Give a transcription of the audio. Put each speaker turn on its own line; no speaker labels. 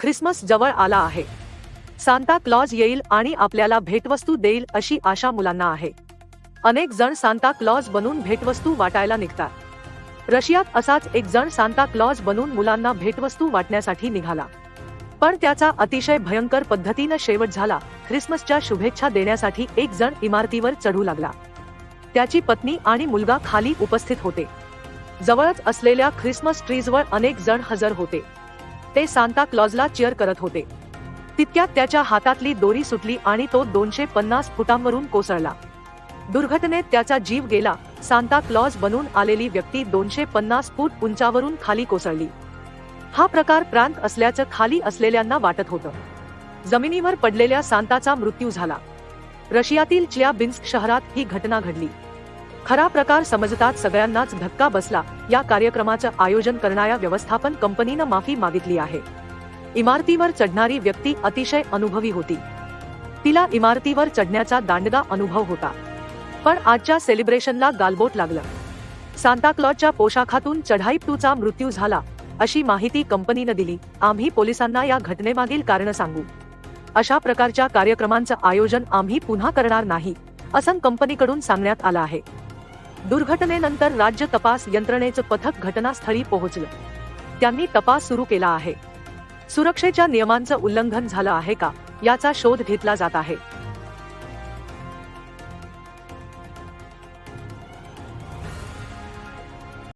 Christmas जवळ आला आहे. सांता क्लॉज येईल आणि आपल्याला भेटवस्तू देईल अशी आशा मुलांना आहे. अनेक जण सांता क्लॉज बनून भेटवस्तू वाटायला निघतात. रशियात असाच एक जण सांता क्लॉज बनून मुलांना भेटवस्तू वाटण्यासाठी निघाला. पण त्याचा अतिशय भयंकर पद्धतीनं शेवट झाला. ख्रिसमसच्या शुभेच्छा देण्यासाठी एक जण इमारतीवर चढू लागला. त्याची पत्नी आणि मुलगा खाली उपस्थित होते. जवळच असलेल्या ख्रिसमस ट्रीजवर अनेक जण हजर होते. ते सांता क्लॉजला चिअर करत होते. तितक्यात त्याच्या हातातली दोरी सुटली आणि तो दोनशे पन्नास फुटांवरून कोसळला. दुर्घटनेत त्याचा जीव गेला सांता क्लॉज बनून आलेली व्यक्ती दोनशे पन्नास फूट उंचावरून खाली कोसळली. हा प्रकार प्रांत असल्याचं खाली असलेल्यांना वाटत होतं. जमिनीवर पडलेल्या सांताचा मृत्यू झाला. रशियातील चियाबिन्स्क शहरात ही घटना घडली. खरा प्रकार समजतात सगळ्यांनाच धक्का बसला. या कार्यक्रमाचं आयोजन करणाऱ्या व्यवस्थापन कंपनीनं माफी मागितली आहे. इमारतीवर चढणारी व्यक्ती अतिशय अनुभवी होती. तिला इमारतीवर चढण्याचा दांडगा अनुभव होता. पण आजच्या सेलिब्रेशनला गालबोट लागलं. सांताक्लॉजच्या पोशाखातून चढाई टूचा मृत्यू झाला अशी माहिती कंपनीनं दिली. आम्ही पोलिसांना या घटनेमागील कारण सांगू. अशा प्रकारच्या कार्यक्रमांचं आयोजन आम्ही पुन्हा करणार नाही असं कंपनीकडून सांगण्यात आलं आहे. दुर्घटनेनंतर राज्य तपास यंत्रणेचं पथक घटनास्थळी पोहोचलं. त्यांनी तपास सुरू केला आहे. सुरक्षेच्या नियमांचं उल्लंघन झालं आहे का? याचा शोध घेतला जात आहे.